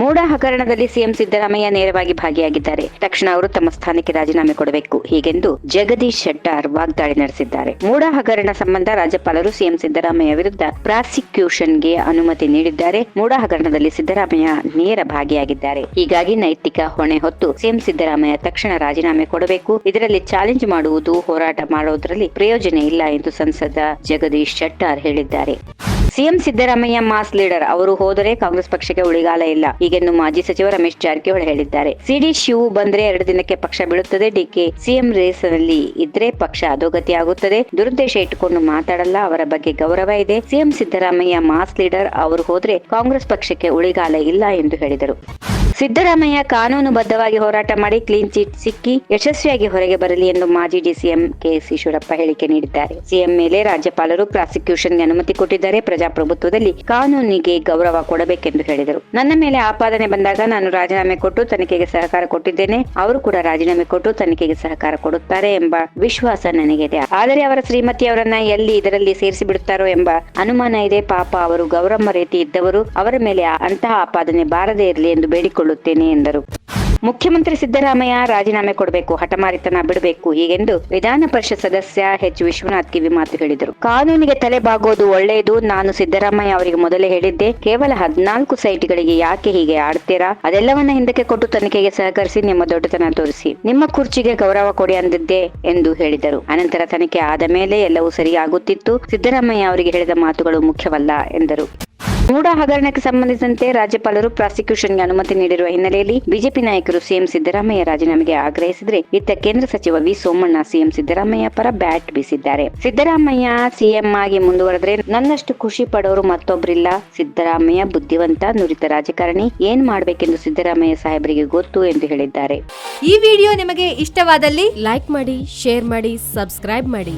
ಮೂಡ ಹಗರಣದಲ್ಲಿ ಸಿಎಂ ಸಿದ್ದರಾಮಯ್ಯ ನೇರವಾಗಿ ಭಾಗಿಯಾಗಿದ್ದಾರೆ. ತಕ್ಷಣ ಅವರು ತಮ್ಮ ಸ್ಥಾನಕ್ಕೆ ರಾಜೀನಾಮೆ ಕೊಡಬೇಕು. ಹೀಗೆಂದು ಜಗದೀಶ್ ಶೆಟ್ಟಾರ್ ವಾಗ್ದಾಳಿ ನಡೆಸಿದ್ದಾರೆ. ಮೂಡ ಹಗರಣ ಸಂಬಂಧ ರಾಜ್ಯಪಾಲರು ಸಿಎಂ ಸಿದ್ದರಾಮಯ್ಯ ವಿರುದ್ಧ ಪ್ರಾಸಿಕ್ಯೂಷನ್ಗೆ ಅನುಮತಿ ನೀಡಿದ್ದಾರೆ. ಮೂಡ ಹಗರಣದಲ್ಲಿ ಸಿದ್ದರಾಮಯ್ಯ ನೇರ ಭಾಗಿಯಾಗಿದ್ದಾರೆ. ಹೀಗಾಗಿ ನೈತಿಕ ಹೊಣೆ ಹೊತ್ತು ಸಿಎಂ ಸಿದ್ದರಾಮಯ್ಯ ತಕ್ಷಣ ರಾಜೀನಾಮೆ ಕೊಡಬೇಕು. ಇದರಲ್ಲಿ ಚಾಲೆಂಜ್ ಮಾಡುವುದು ಹೋರಾಟ ಮಾಡುವುದರಲ್ಲಿ ಪ್ರಯೋಜನ ಇಲ್ಲ ಎಂದು ಸಂಸದ ಜಗದೀಶ್ ಶೆಟ್ಟಾರ್ ಹೇಳಿದ್ದಾರೆ. CM Siddaramaiah mass leader. ಅವರು ಹೋದರೆ ಕಾಂಗ್ರೆಸ್ ಪಕ್ಷಕ್ಕೆ ಉಳಿಗಾಲ ಇಲ್ಲ. ಹೀಗೆಂದು ಮಾಜಿ ಸಚಿವ ರಮೇಶ್ ಜಾರಕಿಹೊಳಿ ಹೇಳಿದ್ದಾರೆ. ಸಿಡಿ ಶಿವು ಬಂದ್ರೆ ಎರಡು ದಿನಕ್ಕೆ ಪಕ್ಷ ಬೀಳುತ್ತದೆ. ಡಿಕೆ ಸಿಎಂ ರೇಸ್ನಲ್ಲಿ ಇದ್ರೆ ಪಕ್ಷ ಅಧೋಗತಿ ಆಗುತ್ತದೆ ದುರುದ್ದೇಶ ಇಟ್ಟುಕೊಂಡು ಮಾತಾಡಲ್ಲ. ಅವರ ಬಗ್ಗೆ ಗೌರವ ಇದೆ. CM Siddaramaiah mass leader. ಅವರು ಹೋದ್ರೆ ಕಾಂಗ್ರೆಸ್ ಪಕ್ಷಕ್ಕೆ ಉಳಿಗಾಲ ಇಲ್ಲ ಎಂದು ಹೇಳಿದರು. ಸಿದ್ದರಾಮಯ್ಯ ಕಾನೂನುಬದ್ಧವಾಗಿ ಹೋರಾಟ ಮಾಡಿ ಕ್ಲೀನ್ ಚಿಟ್ ಸಿಕ್ಕಿ ಯಶಸ್ವಿಯಾಗಿ ಹೊರಗೆ ಬರಲಿ ಎಂದು ಮಾಜಿ ಡಿಸಿಎಂ ಕೆಎಸ್ ಈಶ್ವರಪ್ಪ ಹೇಳಿಕೆ ನೀಡಿದ್ದಾರೆ. ಸಿಎಂ ಮೇಲೆ ರಾಜ್ಯಪಾಲರು ಪ್ರಾಸಿಕ್ಯೂಷನ್ಗೆ ಅನುಮತಿ ಕೊಟ್ಟಿದ್ದಾರೆ. ಪ್ರಜಾಪ್ರಭುತ್ವದಲ್ಲಿ ಕಾನೂನಿಗೆ ಗೌರವ ಕೊಡಬೇಕೆಂದು ಹೇಳಿದರು. ನನ್ನ ಮೇಲೆ ಆಪಾದನೆ ಬಂದಾಗ ನಾನು ರಾಜೀನಾಮೆ ಕೊಟ್ಟು ತನಿಖೆಗೆ ಸಹಕಾರ ಕೊಟ್ಟಿದ್ದೇನೆ. ಅವರು ಕೂಡ ರಾಜೀನಾಮೆ ಕೊಟ್ಟು ತನಿಖೆಗೆ ಸಹಕಾರ ಕೊಡುತ್ತಾರೆ ಎಂಬ ವಿಶ್ವಾಸ ನನಗಿದೆ. ಆದರೆ ಅವರ ಶ್ರೀಮತಿ ಅವರನ್ನ ಎಲ್ಲಿ ಇದರಲ್ಲಿ ಸೇರಿಸಿ ಬಿಡುತ್ತಾರೋ ಎಂಬ ಅನುಮಾನ ಇದೆ. ಪಾಪ ಅವರು ಗೌರಮ್ಮ ರೀತಿ ಇದ್ದವರು ಅವರ ಮೇಲೆ ಅಂತಹ ಆಪಾದನೆ ಬಾರದೇ ಇರಲಿ ಎಂದು ಬೇಡಿಕೊಳ್ಳುತ್ತೇನೆ ಎಂದರು. ಮುಖ್ಯಮಂತ್ರಿ ಸಿದ್ದರಾಮಯ್ಯ ರಾಜೀನಾಮೆ ಕೊಡಬೇಕು, ಹಠಮಾರಿತನ ಬಿಡಬೇಕು ಹೀಗೆಂದು ವಿಧಾನ ಪರಿಷತ್ ಸದಸ್ಯ ಎಚ್. ವಿಶ್ವನಾಥ್ ಕಿವಿ ಮಾತು ಹೇಳಿದರು. ಕಾನೂನಿಗೆ ತಲೆ ಬಾಗೋದು ಒಳ್ಳೆಯದು. ನಾನು ಸಿದ್ದರಾಮಯ್ಯ ಅವರಿಗೆ ಮೊದಲೇ ಹೇಳಿದ್ದೆ. ಕೇವಲ ಹದಿನಾಲ್ಕು ಸೈಟ್ಗಳಿಗೆ ಯಾಕೆ ಹೀಗೆ ಆಡ್ತೀರಾ? ಅದೆಲ್ಲವನ್ನ ಹಿಂದಕ್ಕೆ ಕೊಟ್ಟು ತನಿಖೆಗೆ ಸಹಕರಿಸಿ ನಿಮ್ಮ ದೊಡ್ಡತನ ತೋರಿಸಿ. ನಿಮ್ಮ ಕುರ್ಚಿಗೆ ಗೌರವ ಕೊಡಿ ಅಂದಿದ್ದೆ ಎಂದು ಹೇಳಿದರು. ಅನಂತರ ತನಿಖೆ ಆದ ಮೇಲೆ ಎಲ್ಲವೂ ಸರಿಯಾಗುತ್ತಿತ್ತು. ಸಿದ್ದರಾಮಯ್ಯ ಅವರಿಗೆ ಹೇಳಿದ ಮಾತುಗಳು ಮುಖ್ಯವಲ್ಲ ಎಂದರು. ಮೂಡ ಹಗರಣಕ್ಕೆ ಸಂಬಂಧಿಸಿದಂತೆ ರಾಜ್ಯಪಾಲರು ಪ್ರಾಸಿಕ್ಯೂಷನ್ಗೆ ಅನುಮತಿ ನೀಡಿರುವ ಹಿನ್ನೆಲೆಯಲ್ಲಿ ಬಿಜೆಪಿ ನಾಯಕರು ಸಿಎಂ ಸಿದ್ದರಾಮಯ್ಯ ರಾಜೀನಾಮೆಗೆ ಆಗ್ರಹಿಸಿದರೆ ಇತ್ತ ಕೇಂದ್ರ ಸಚಿವ ವಿ ಸೋಮಣ್ಣ ಸಿಎಂ ಸಿದ್ದರಾಮಯ್ಯ ಪರ ಬ್ಯಾಟ್ ಬೀಸಿದ್ದಾರೆ. ಸಿದ್ದರಾಮಯ್ಯ ಸಿಎಂ ಆಗಿ ಮುಂದುವರೆದ್ರೆ ನನ್ನಷ್ಟು ಖುಷಿ ಪಡೋರು ಮತ್ತೊಬ್ಬರಿಲ್ಲ ಸಿದ್ದರಾಮಯ್ಯ ಬುದ್ಧಿವಂತ, ನುರಿತ ರಾಜಕಾರಣಿ. ಏನ್ ಮಾಡಬೇಕೆಂದು ಸಿದ್ದರಾಮಯ್ಯ ಸಾಹೇಬರಿಗೆ ಗೊತ್ತು ಎಂದು ಹೇಳಿದ್ದಾರೆ. ಈ ವಿಡಿಯೋ ನಿಮಗೆ ಇಷ್ಟವಾದಲ್ಲಿ ಲೈಕ್ ಮಾಡಿ, ಶೇರ್ ಮಾಡಿ, ಸಬ್ಸ್ಕ್ರೈಬ್ ಮಾಡಿ.